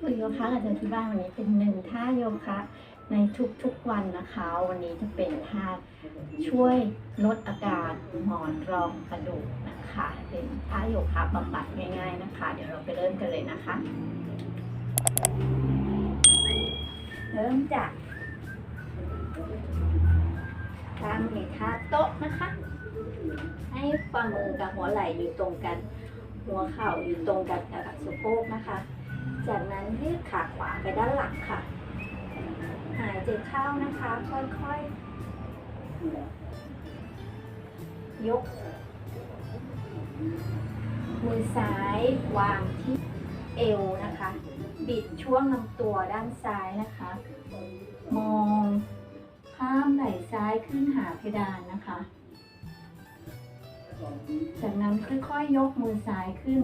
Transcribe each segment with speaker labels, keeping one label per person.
Speaker 1: ฝึกโยคะกับเธอที่บ้านวันนี้เป็นหนึ่งท่าโยคะในทุกๆวันนะคะ วันนี้จะเป็นท่าช่วยลดอาการหมอนรองกระดูกนะคะ เป็นท่าโยคะบำบัดง่าย ๆนะคะ เดี๋ยวเราไปเริ่มกันเลยนะคะ เริ่มจากตั้งในท่าโต๊ะนะคะ ให้ฝ่ามือกับหัวไหล่อยู่ตรงกัน หัวเข่าอยู่ตรงกันกับสะโพกนะคะ จากนั้นยืดขาขวาไปด้านหลังค่ะ หายใจเข้านะคะ ค่อยๆ ยก มือซ้ายวางที่เอวนะคะ บิดช่วงลำตัวด้านซ้ายนะคะ มองข้ามไหล่ซ้ายขึ้นหาเพดานนะคะ จากนั้นค่อยๆยกมือซ้ายขึ้น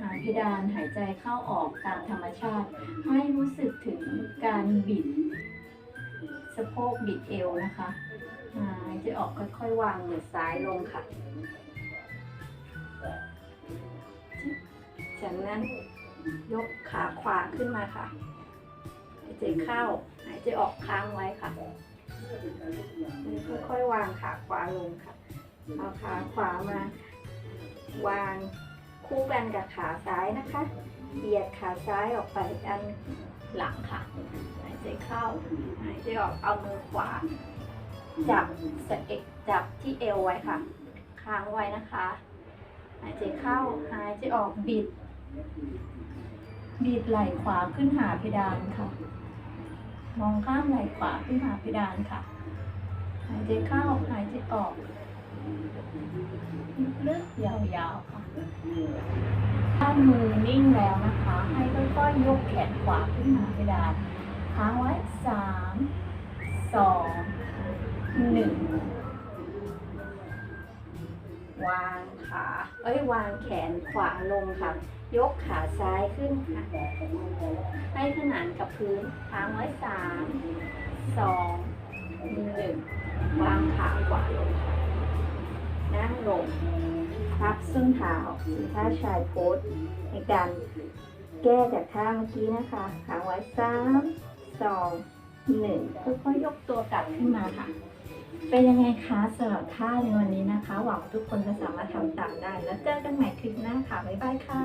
Speaker 1: หาเพดานหายใจเข้าออกตามธรรมชาติ ให้รู้สึกถึงการบิด สะโพกบิดเอวนะคะหายใจออกค่อยๆ วางมือซ้ายลงค่ะ จากนั้นยกขาขวาขึ้นมาค่ะ หายใจเข้า หายใจออกค้างไว้ค่ะค่อยๆวางขาขวาลงค่ะ เอาขาขวามาวาง คู่กันกับขาซ้ายนะคะเบียดขาซ้ายออกไปด้านหลังค่ะ หายใจเข้า หายใจออก เอามือขวา จับสะเอกจับที่เอวไว้ค่ะ ค้างไว้นะคะ หายใจเข้า หายใจออก บิด บิดไหล่ขวาขึ้นหาเพดานค่ะ มองข้ามไหล่ขวาขึ้นหาเพดานค่ะ หายใจเข้า หายใจออก ลึกๆยาวๆค่ะถ้ามือนิ่งแล้วนะคะ ให้ค่อยๆยกแขนขวาขึ้นมาเพดานค้างไว้สามสองหนึ่งวางขาเอ้ยวางแขนขวาลงค่ะ ยกขาซ้ายขึ้นค่ะให้ขนานกับพื้นค้างไว้สามสองหนึ่งวางขาขวาลงค่ะ นั่งลงพับส้นเท้าคือท่าชายโพสในการแก้จากท่าเมื่อกี้นะคะค้างไว้สามสองหนึ่งค่อยๆยกตัวกลับขึ้นมาค่ะ เป็นยังไงคะสำหรับท่าในวันนี้นะคะ หวังทุกคนจะสามารถทำตามได้ แล้วเจอกันใหม่คลิปหน้าค่ะ บ๊ายบายค่ะ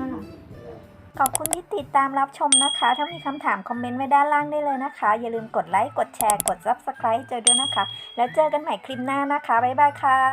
Speaker 2: ขอบคุณที่ติดตามรับชมนะคะ ถ้ามีคำถามคอมเมนต์ไว้ด้านล่างได้เลยนะคะ อย่าลืมกดไลค์ กดแชร์ กด Subscribe เจอด้วยนะคะ แล้วเจอกันใหม่คลิปหน้านะคะ บ๊ายบายค่ะ